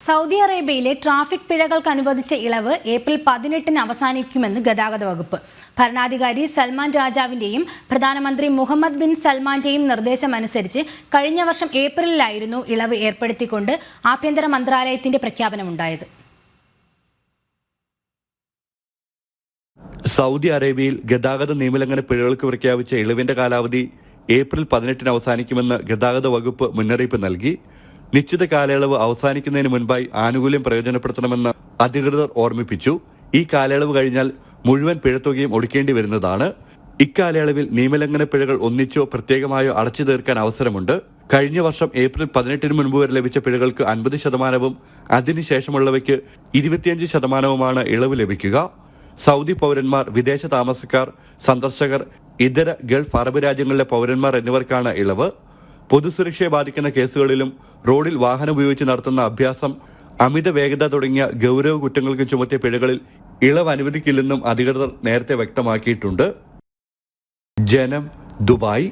Saudi അറേബ്യയിലെ traffic പിഴകൾക്ക് അനുവദിച്ച ഇളവ് ഏപ്രിൽ പതിനെട്ടിന് അവസാനിക്കുമെന്ന് ഗതാഗത വകുപ്പ്. ഭരണാധികാരി സൽമാൻ രാജാവിന്റെയും പ്രധാനമന്ത്രി മുഹമ്മദ് ബിൻ സൽമാന്റെയും നിർദ്ദേശമനുസരിച്ച് കഴിഞ്ഞ വർഷം ഏപ്രിലിലായിരുന്നു ഇളവ് ഏർപ്പെടുത്തിക്കൊണ്ട് ആഭ്യന്തര മന്ത്രാലയത്തിന്റെ പ്രഖ്യാപനമുണ്ടായത്. സൗദി അറേബ്യയിൽ ഗതാഗത നിയമലംഘന പിഴകൾക്ക് പ്രഖ്യാപിച്ച ഇളവിന്റെ കാലാവധി ഏപ്രിൽ പതിനെട്ടിന് അവസാനിക്കുമെന്ന് ഗതാഗത വകുപ്പ് മുന്നറിയിപ്പ് നൽകി. നിശ്ചിത കാലയളവ് അവസാനിക്കുന്നതിന് മുൻപായി ആനുകൂല്യം പ്രയോജനപ്പെടുത്തണമെന്ന് അധികൃതർ ഓർമ്മിപ്പിച്ചു. ഈ കാലയളവ് കഴിഞ്ഞാൽ മുഴുവൻ പിഴത്തുകയും ഒടുക്കേണ്ടി വരുന്നതാണ്. ഇക്കാലയളവിൽ നിയമലംഘന പിഴകൾ ഒന്നിച്ചോ പ്രത്യേകമായോ അടച്ചു തീർക്കാൻ അവസരമുണ്ട്. കഴിഞ്ഞ വർഷം ഏപ്രിൽ പതിനെട്ടിന് മുൻപ് വരെ ലഭിച്ച പിഴകൾക്ക് അൻപത് ശതമാനവും അതിനുശേഷമുള്ളവയ്ക്ക് ഇരുപത്തിയഞ്ച് ശതമാനവുമാണ് ഇളവ് ലഭിക്കുക. സൗദി പൗരന്മാർ വിദേശ താമസക്കാർ സന്ദർശകർ ഇതര ഗൾഫ് അറബ് രാജ്യങ്ങളിലെ പൗരന്മാർ എന്നിവർക്കാണ് ഇളവ്. പൊതുസുരക്ഷയെ ബാധിക്കുന്ന കേസുകളിലും റോഡിൽ വാഹനം ഉപയോഗിച്ച് നടത്തുന്ന അഭ്യാസം അമിത വേഗത തുടങ്ങിയ ഗൗരവ കുറ്റങ്ങൾക്ക് ചുമത്തിയ പിഴകളിൽ ഇളവ് അനുവദിക്കില്ലെന്നും അധികൃതർ നേരത്തെ വ്യക്തമാക്കിയിട്ടുണ്ട്. ജനം ദുബായ്